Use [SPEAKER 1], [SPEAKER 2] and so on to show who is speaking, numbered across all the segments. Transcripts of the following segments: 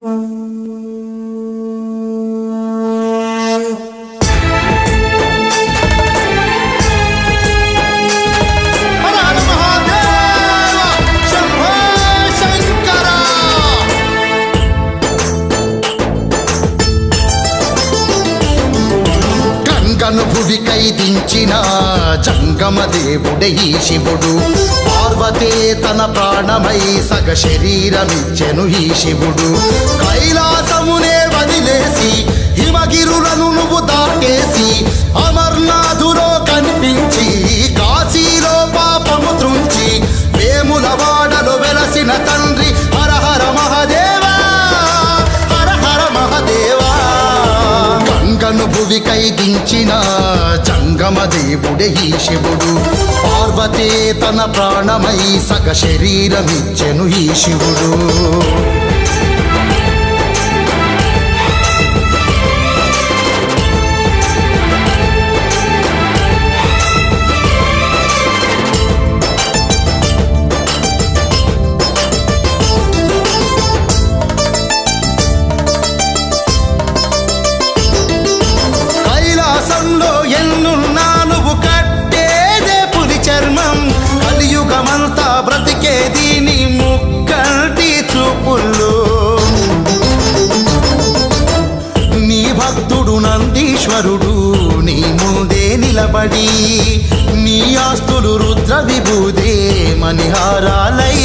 [SPEAKER 1] గంగను భువికై దించిన జంగమ దేవుడే ఈ శివుడు. పార్వతే తన ప్రాణమై సగ శరీరమిచ్చెను ఈ శివుడు. కైలాసమునే వదిలేసి హిమగిరులను నువ్వు దాటేసి అమర్నాథులో కనిపించి కాశీలో పాపము త్రుంచి వేముల వాడలు వెలసిన తండ్రి హరహర మహదేవా హరహర మహదేవా. గంగను భువికై దించిన జంగమ సంగమదేవుడే ఈ శివుడు. పార్వతే తన ప్రాణమై సగ శరీరమిచ్చెను ఈ శివుడు. భక్తుడు నందీశ్వరుడు నీ ముందే నిలబడి. నీ ఆస్తులు రుద్ర విభూదే మణిహారాలై.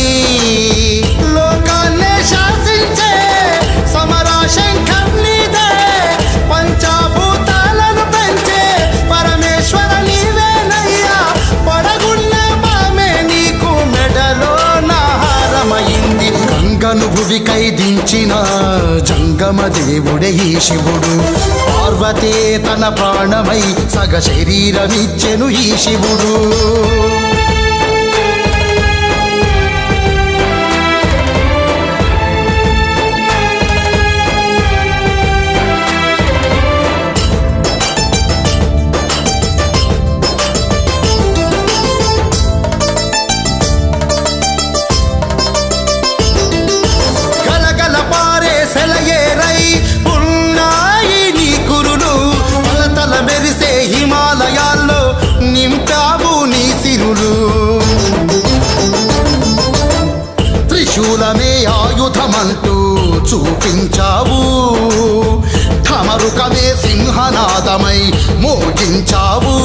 [SPEAKER 1] గంగను భువికై జంగమ దేవుడే ఈ శివుడు. పార్వతే తన ప్రాణమై సగ శరీరమిచ్చెను ఈ శివుడు. అంటూ చూపించావు. ఠమరుకమే సింహనాదమై మోగించావు.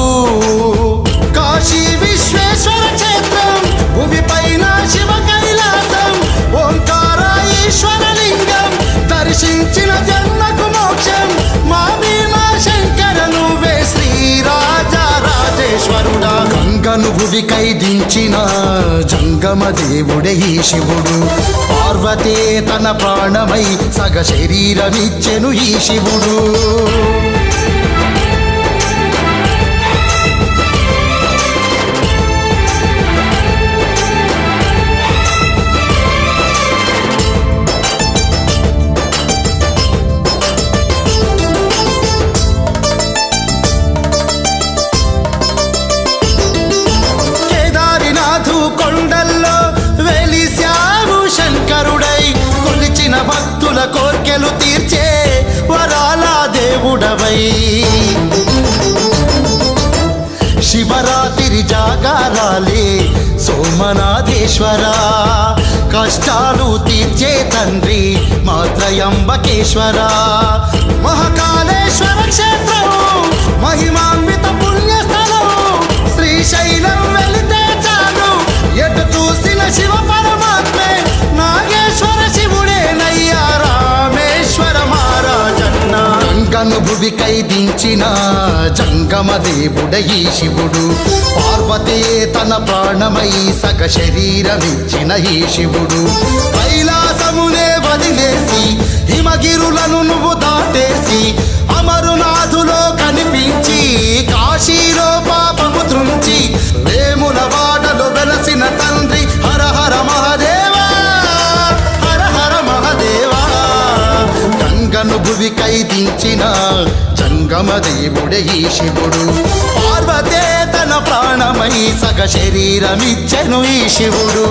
[SPEAKER 1] కాశీ విశ్వేశ్వర క్షేత్రం భూమిపైన శివ గంగను కైదించిన దించిన జంగమ దేవుడే ఈ శివుడు. పార్వతే తన ప్రాణమై సగ శరీరమిచ్చెను ఈ శివుడు. కోర్కెలు తీర్చే వరాల దేవుడవై. శివరాత్రి జాగారాలే సోమనాథేశ్వర. కష్టాలు తీర్చే తండ్రి మాత్రయంబకేశ్వర. మహాకాళేశ్వర గంగను కైదించిన దించిన జంగమ శివుడు. పార్వతే తన ప్రాణమై సగ శరీరమిచ్చిన ఈ శివుడు. కైలాసమునే వదిలేసి హిమగిరులను నువ్వు దాటే దించిన జంగమ దేవుడే ఈ శివుడు. పార్వతే తన ప్రాణమై సగ శరీరమిచ్చెను ఈ శివుడు.